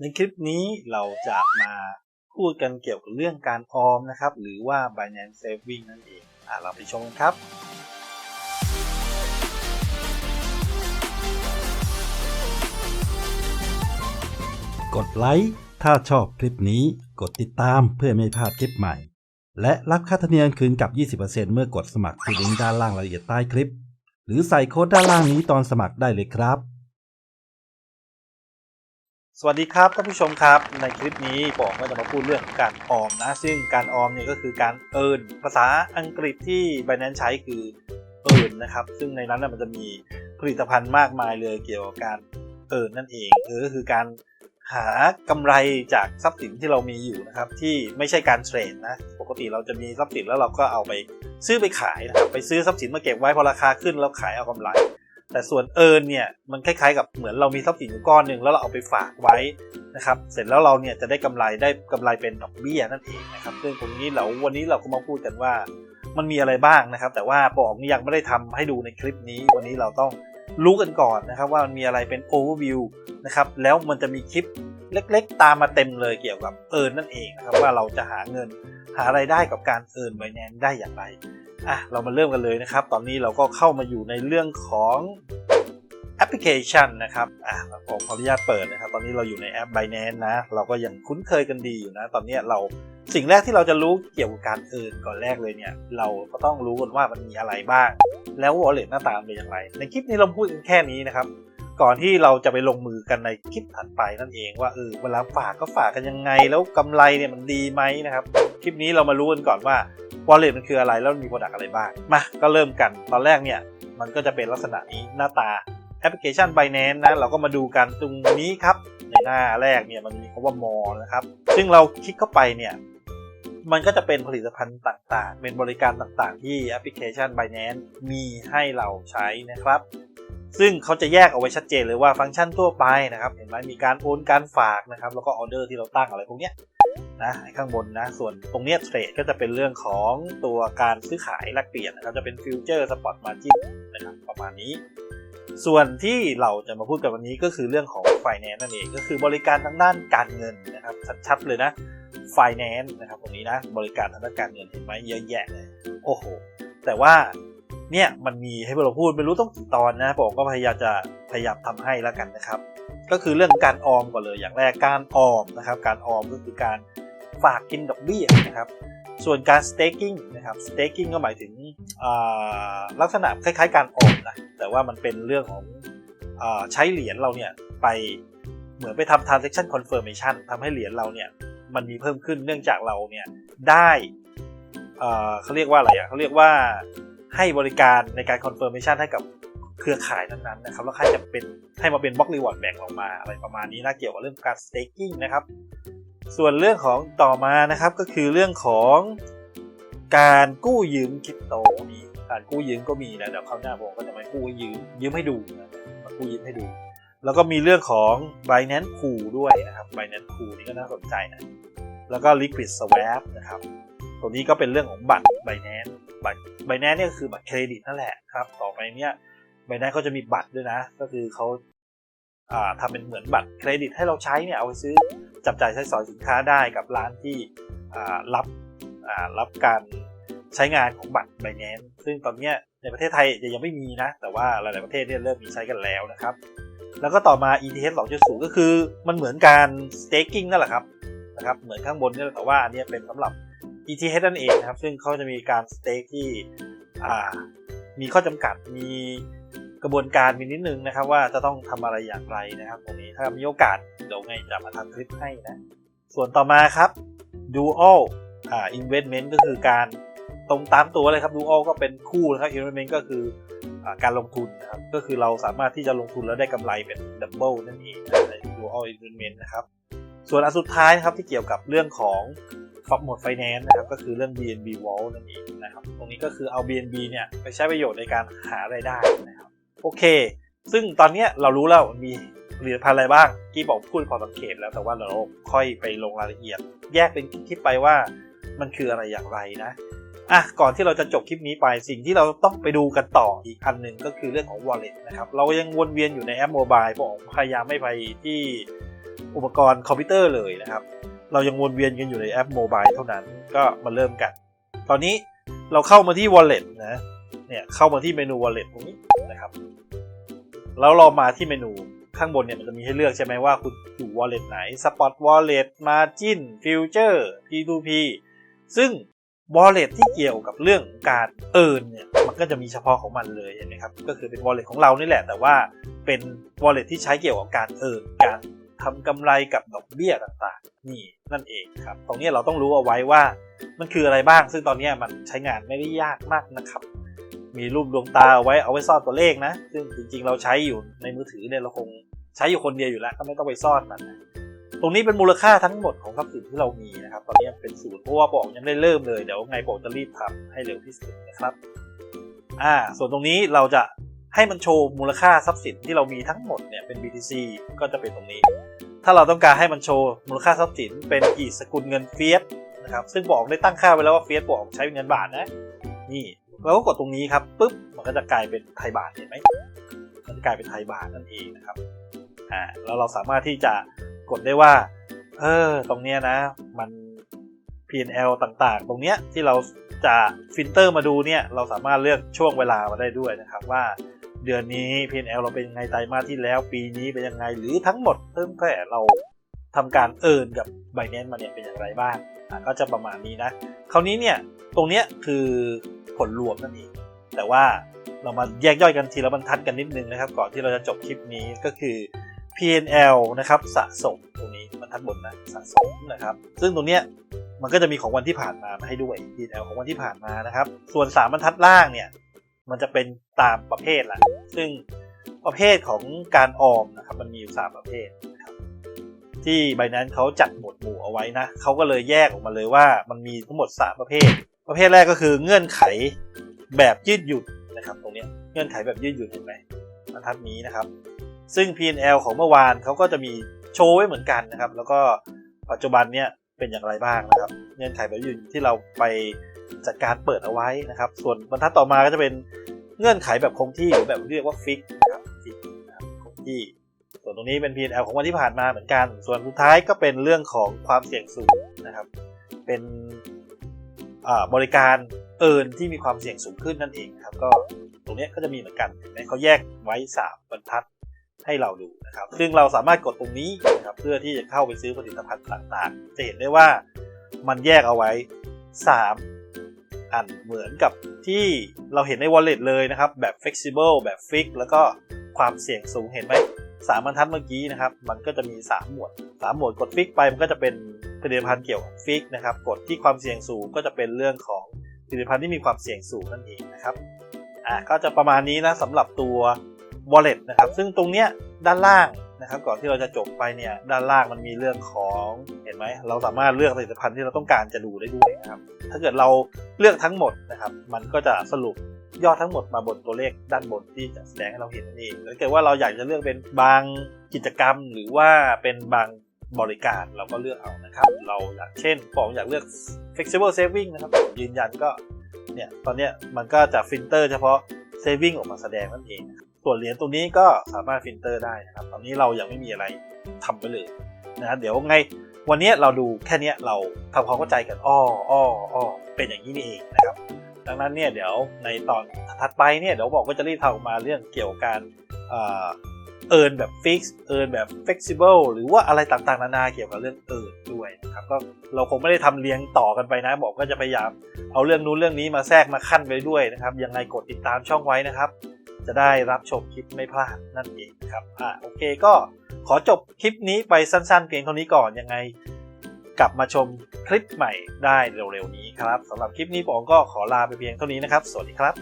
ในคลิปนี้เราจะมาพูดกันเกี่ยวกับเรื่องการออมนะครับ หรือว่า Binance Saving นั่นเองอะเราไปชมกันครับ กดไลค์ถ้าชอบคลิปนี้กดติดตามเพื่อไม่พลาดคลิปใหม่ และรับค่าธรรมเนียมคืนกับ 20%เมื่อกดสมัครที่ลิงก์ด้านล่างรายละเอียดใต้คลิป หรือใส่โค้ดด้านล่างนี้ตอนสมัครได้เลยครับ สวัสดีครับท่านผู้ชมครับ ในคลิปนี้ผมก็จะมาพูดเรื่องการออมนะ ซึ่งการออมเนี่ยก็คือการเอินภาษาอังกฤษที่ Binance ใช้คือเอินนะครับ ซึ่งในนั้นมันจะมีผลิตภัณฑ์มากมายเลยเกี่ยวกับการเอินนั่นเองเออก็คือการหากำไรจากทรัพย์สินที่เรามีอยู่นะครับ ที่ไม่ใช่การเทรดนะ ปกติเราจะมีทรัพย์สินแล้วเราก็เอาไปซื้อไปขายนะครับไปซื้อทรัพย์สินมาเก็บไว้พอราคาขึ้นแล้วขายเอากำไร แต่ส่วนเอิร์นเนี่ยมันคล้ายๆ กับเหมือนเรามีทรัพย์สินอยู่ก้อนหนึ่งแล้วเราเอาไปฝากไว้นะครับเสร็จแล้วเราเนี่ยจะได้กำไรได้กำไรเป็นดอกเบี้ยนั่นเองนะครับซึ่งตรงนี้เราวันนี้เราก็มาพูดกันว่ามันมีอะไรบ้างนะครับ แต่ว่าปอกนี่ยังไม่ได้ทำให้ดูในคลิปนี้ วันนี้เราต้องรู้กันก่อนนะครับว่ามันมีอะไรเป็นโอเวอร์วิว นะครับ แล้วมันจะมีคลิปเล็กๆ ตามมาเต็มเลยเกี่ยวกับเอิร์นนั่นเองนะครับว่าเราจะหาเงินหาไรายได้กับการเอิร์นไบแนนได้อย่างไรอะเรามาเริ่มกันเลยนะครับ ตอนนี้เราก็เข้ามาอยู่ในเรื่องของแอปพลิเคชันนะครับอะผมขออนุญาตเปิดนะครับ ตอนนี้เราอยู่ในแอป Binance นะ เราก็ยังคุ้นเคยกันดีอยู่นะ ตอนนี้เราสิ่งแรกที่เราจะรู้เกี่ยวกับการเอินก่อนแรกเลยเนี่ย เราก็ต้องรู้กันว่ามันมีอะไรบ้าง แล้ว wallet หน้าตาเป็นอย่างไร ในคลิปนี้เราพูดแค่นี้นะครับ ก่อนที่เราจะไปลงมือกันในคลิปถัดไปนั่นเองว่าเออเวลาฝากก็ฝากกันยังไง แล้วกำไรเนี่ยมันดีไหมนะครับ คลิปนี้เรามารู้กันก่อนว่า wallet มันคืออะไรแล้วมี product อะไรบ้างมาก็เริ่มกันตอนแรกเนี่ยมันก็จะเป็นลักษณะนี้หน้าตาแอปพลิเคชัน Binance นะเราก็มาดูกันตรงนี้ครับในหน้าแรกเนี่ยมันมีคำว่า more นะครับ ซึ่งเราคลิกเข้าไปเนี่ยมันก็จะเป็นผลิตภัณฑ์ต่างๆ เป็นบริการต่างๆ ที่แอปพลิเคชัน Binance มีให้เราใช้นะครับ ซึ่งเขาจะแยกเอาไว้ชัดเจนเลยว่าฟังก์ชันทั่วไปนะครับเห็นไหมมีการโอนการฝากนะครับแล้วก็ออเดอร์ที่เราตั้งอะไรพวกเนี้ยนะข้างบนนะส่วนตรงเนี้ยเทรดก็จะเป็นเรื่องของตัวการซื้อขายแลกเปลี่ยนนะครับจะเป็นฟิวเจอร์สปอตมาจิ้นนะครับประมาณนี้ ส่วนที่เราจะมาพูดกันวันนี้ก็คือเรื่องของ Finance นั่นเองก็คือบริการทางด้านการเงินนะครับชัดๆเลยนะ Finance นะครับตรงนี้นะบริการทางด้านการเงินเห็นไหมเยอะแยะเลยโอ้โหแต่ว่า เนี่ยมันมีให้พวกเราพูดไม่รู้ต้องกี่ตอนนะผมก็พยายามจะพยายามทำให้แล้วกันนะครับ ก็คือเรื่องการออมก่อนเลยอย่างแรกการออมนะครับ การออมก็คือการฝากกินดอกเบี้ยนะครับส่วนการ staking นะครับ staking ก็หมายถึงลักษณะคล้ายๆ การออมนะแต่ว่ามันเป็นเรื่องของอใช้เหรียญเราเนี่ยไปเหมือนไปทำ transaction confirmation ทำให้เหรียญเราเนี่ยมันมีเพิ่มขึ้นเนื่องจากเราเนี่ยได้เขาเรียกว่าอะไรอะเขาเรียกว่า ให้บริการในการ confirmation ให้กับเครือข่ายนั้นๆนะครับแล้วใครจะเป็นให้มาเป็นบล็อกรีวอร์ดแบ่งออกมาอะไรประมาณนี้นะเกี่ยวกับเรื่องการ staking นะครับ ส่วนเรื่องของต่อมานะครับก็คือเรื่องของการกู้ยืมคริปโตนี่การกู้ยืมก็มีนะเดี๋ยวคราวหน้าผมก็จะมากู้ยืมยืมให้ดูนะมากู้ยืมให้ดู แล้วก็มีเรื่องของ Binance Pool ด้วยนะครับ Binance Pool นี่ก็น่าสนใจนะแล้วก็ Liquid Swap นะครับ ตัวนี้ก็เป็นเรื่องของบัตร Binance บัตร Binance เนี่ยคือบัตรเครดิตนั่นแหละครับ ต่อไปเนี่ย Binance เขาจะมีบัตรด้วยนะ ก็คือเขาทำเป็นเหมือนบัตรเครดิตให้เราใช้เนี่ยเอาไปซื้อจับจ่ายใช้สอยสินค้าได้กับร้านที่รับรับการใช้งานของบัตร Binance ซึ่งตอนนี้ในประเทศไทยยังไม่มีนะ แต่ว่าหลาย ๆ ประเทศเนี่ยเริ่มมีใช้กันแล้วนะครับ แล้วก็ต่อมา ETH 2.0 ก็คือมันเหมือนการ staking นั่นแหละครับนะครับ เหมือนข้างบนนี่แต่ว่าอันนี้เป็นสำหรับ ETH นั่นเองนะครับ ซึ่งเขาจะมีการ stake ที่มีข้อจำกัดมีกระบวนการมีนิดนึงนะครับ ว่าจะต้องทำอะไรอย่างไรนะครับตรงนี้ถ้ามีโอกาสเดี๋ยวไงจะมาทำคลิปให้นะ ส่วนต่อมาครับ dual อ่า investment ก็คือการตรงตามตัวเลยครับ dual ก็เป็นคู่นะครับ investment ก็คืออการลงทุนนะครับก็คือเราสามารถที่จะลงทุนแล้วได้กำไรเป็น double นั่นเองใน dual investment นะครับส่วนอันสุดท้ายนะครับที่เกี่ยวกับเรื่องของ ฟับหมดไฟแนนซ์นะครับก็คือเรื่อง BNB Vault นั่นเองนะครับตรงนี้ก็คือเอา BNB เนี่ยไปใช้ประโยชน์ในการหารายได้นะครับโอเค ซึ่งตอนนี้เรารู้แล้วมีผลิตภัณฑ์อะไรบ้างกี้บอกพูดพอสังเกตแล้วแต่ว่าเราค่อยไปลงรายละเอียด แยกเป็นคลิปไปว่ามันคืออะไรอย่างไรนะอะก่อนที่เราจะจบคลิปนี้ไปสิ่งที่เราต้องไปดูกันต่ออีกอันหนึ่งก็คือเรื่องของ wallet นะครับเรายังวนเวียนอยู่ในแอปโมบายผมพยายามไม่ไปที่อุปกรณ์คอมพิวเตอร์เลยนะครับ เรายังวนเวียนกันอยู่ในแอปโมบายเท่านั้นก็มาเริ่มกัน ตอนนี้เราเข้ามาที่ wallet นะ เนี่ยเข้ามาที่เมนู wallet ตรงนี้นะครับ แล้วเรามาที่เมนูข้างบนเนี่ยมันจะมีให้เลือกใช่ไหมว่าคุณอยู่ wallet ไหน spot wallet margin future p2p ซึ่ง wallet ที่เกี่ยวกับเรื่องการเอินเนี่ยมันก็จะมีเฉพาะของมันเลยเห็นไหมครับ ก็คือเป็น wallet ของเรานี่แหละ แต่ว่าเป็น wallet ที่ใช้เกี่ยวกับการเอินการ ทำกำไรกับดอกเบี้ยต่างๆ นี่นั่นเองครับ ตรงนี้เราต้องรู้เอาไว้ว่ามันคืออะไรบ้าง ซึ่งตอนนี้มันใช้งานไม่ได้ยากมากนะครับ มีรูปดวงตาเอาไว้เอาไว้ซ่อนตัวเลขนะ ซึ่งจริงๆเราใช้อยู่ในมือถือเนี่ยเราคงใช้อยู่คนเดียวอยู่แล้วก็ไม่ต้องไปซ่อนมันนะตรงนี้เป็นมูลค่าทั้งหมดของทรัพย์สินที่เรามีนะครับ ตอนนี้เป็นศูนย์เพราะว่าบอกยังไม่ได้เริ่มเลย เดี๋ยวไงบอกจะรีบทำให้เร็วที่สุดนะครับ อ่า ส่วนตรงนี้เราจะ ให้มันโชว์มูลค่าทรัพย์สินที่เรามีทั้งหมดเนี่ยเป็น BTC ก็จะเป็นตรงนี้ ถ้าเราต้องการให้มันโชว์มูลค่าทรัพย์สินเป็นอีกสกุลเงินเฟียสนะครับซึ่งบอกได้ตั้งค่าไว้แล้วว่าเฟียสบอกใช้เป็นเงินบาทนะนี่เราก็กดตรงนี้ครับปุ๊บมันก็จะกลายเป็นไทยบาทเห็นไหมมันกลายเป็นไทยบาทนั่นเองนะครับอ่าแล้วเราสามารถที่จะกดได้ว่าเออตรงเนี้ยนะมัน PNL ต่างๆ ตรงเนี้ยที่เราจะฟิลเตอร์มาดูเนี่ยเราสามารถเลือกช่วงเวลามาได้ด้วยนะครับว่า เดือนนี้ PNL เราเป็นยังไงไตรมาสที่แล้ว ปีนี้เป็นยังไงหรือทั้งหมดเพิ่มแต่เราทำการเอินกับไบแนนมาเนี่ยเป็นอย่างไรบ้างก็จะประมาณนี้นะ คราวนี้เนี่ยตรงเนี้ยคือผลรวมนั่นเองแต่ว่าเรามาแยกย่อยกันทีละบรรทัดกันนิดนึงนะครับ ก่อนที่เราจะจบคลิปนี้ก็คือ PNL นะครับสะสมตรงนี้บรรทัดบนนะสะสมนะครับ ซึ่งตรงเนี้ยมันก็จะมีของวันที่ผ่านมามาให้ด้วย PNL ของวันที่ผ่านมานะครับ ส่วน 3 บรรทัดล่างเนี่ย มันจะเป็นตามประเภทละซึ่งประเภทของการออมนะครับมันมีอยู่ 3 ประเภทนะครับที่ใบนั้นเขาจัดหมวดหมู่เอาไว้นะเขาก็เลยแยกออกมาเลยว่ามันมีทั้งหมด 3 ประเภท ประเภทแรกก็คือเงื่อนไขแบบยืดหยุ่นนะครับตรงนี้เงื่อนไขแบบยืดหยุ่นเห็นไหมบรรทัดนี้นะครับ ซึ่ง P&L ของเมื่อวานเขาก็จะมีโชว์ไว้เหมือนกันนะครับ แล้วก็ปัจจุบันเนี่ยเป็นอย่างไรบ้างนะครับ เงื่อนไขแบบยืนที่เราไป จัดการเปิดเอาไว้นะครับ ส่วนบรรทัดต่อมาก็จะเป็นเงื่อนไขแบบคงที่หรือแบบเรียกว่าฟิกนะครับฟิกนะครับคงที่ ส่วนตรงนี้เป็น P&L ของวันที่ผ่านมาเหมือนกัน ส่วนสุดท้ายก็เป็นเรื่องของความเสี่ยงสูงนะครับ เป็นบริการเอินที่มีความเสี่ยงสูงขึ้นนั่นเองครับ ก็ตรงนี้ก็จะมีเหมือนกันเห็นไหมเขาแยกไว้สามบรรทัดให้เราดูนะครับ ซึ่งเราสามารถกดตรงนี้นะครับเพื่อที่จะเข้าไปซื้อผลิตภัณฑ์ต่างๆ จะเห็นได้ว่ามันแยกเอาไว้ 3 อันเหมือนกับที่เราเห็นใน wallet เลยนะครับ แบบ flexible แบบ fix แล้วก็ความเสี่ยงสูงเห็นไหมสามบรรทัดเมื่อกี้นะครับ มันก็จะมี 3 หมวด 3 หมวดกด fix ไปมันก็จะเป็นผลิตภัณฑ์เกี่ยวกับ fix นะครับ กดที่ความเสี่ยงสูงก็จะเป็นเรื่องของผลิตภัณฑ์ที่มีความเสี่ยงสูงนั่นเองนะครับ อะก็จะประมาณนี้นะสำหรับตัว wallet นะครับ ซึ่งตรงเนี้ยด้านล่าง นะครับก่อนที่เราจะจบไปเนี่ยด้านล่างมันมีเรื่องของเห็นไหมเราสามารถเลือกผลิตภัณฑ์ที่เราต้องการจะดูได้ด้วยนะครับถ้าเกิดเราเลือกทั้งหมดนะครับ มันก็จะสรุปยอดทั้งหมดมาบนตัวเลขด้านบนที่จะแสดงให้เราเห็นนั่นเองถ้าเกิดว่าเราอยากจะเลือกเป็นบางกิจกรรม หรือว่าเป็นบางบริการเราก็เลือกเอานะครับ เราอยากเช่นผมอยากเลือก flexible saving นะครับยืนยันก็เนี่ยตอนนี้มันก็จะฟิลเตอร์เฉพาะ saving ออกมาแสดงนั่นเองนะ ส่วนเหรียญตรงนี้ก็สามารถฟิลเตอร์ได้นะครับ ตอนนี้เรายังไม่มีอะไรทำไปเลยนะเดี๋ยวไงวันนี้เราดูแค่นี้เราทำความเข้าใจกันอ้ออ้ออ้อเป็นอย่างนี้นี่เองนะครับ ดังนั้นเนี่ยเดี๋ยวในตอนถัดไปเนี่ยเดี๋ยวบอกว่าจะรีบทำออกมาเรื่องเกี่ยวกับการเอิร์นแบบฟิกซ์เอิร์นแบบ flexible หรือว่าอะไรต่างๆ นานาเกี่ยวกับเรื่องเอิร์นด้วยนะครับก็เราคงไม่ได้ทำเรียงต่อกันไปนะ บอกก็จะพยายามเอาเรื่องนู้นเรื่องนี้มาแทรกมาขั้นไว้ด้วยนะครับยังไงกดติดตามช่องไว้นะครับ จะได้รับชมคลิปไม่พลาดนั่นเองครับอ่าโอเคก็ขอจบคลิปนี้ไปสั้นๆเพียงเท่านี้ก่อนยังไง กลับมาชมคลิปใหม่ได้เร็วๆนี้ครับสำหรับคลิปนี้ผมก็ขอลาไปเพียงเท่านี้นะครับ สวัสดีครับ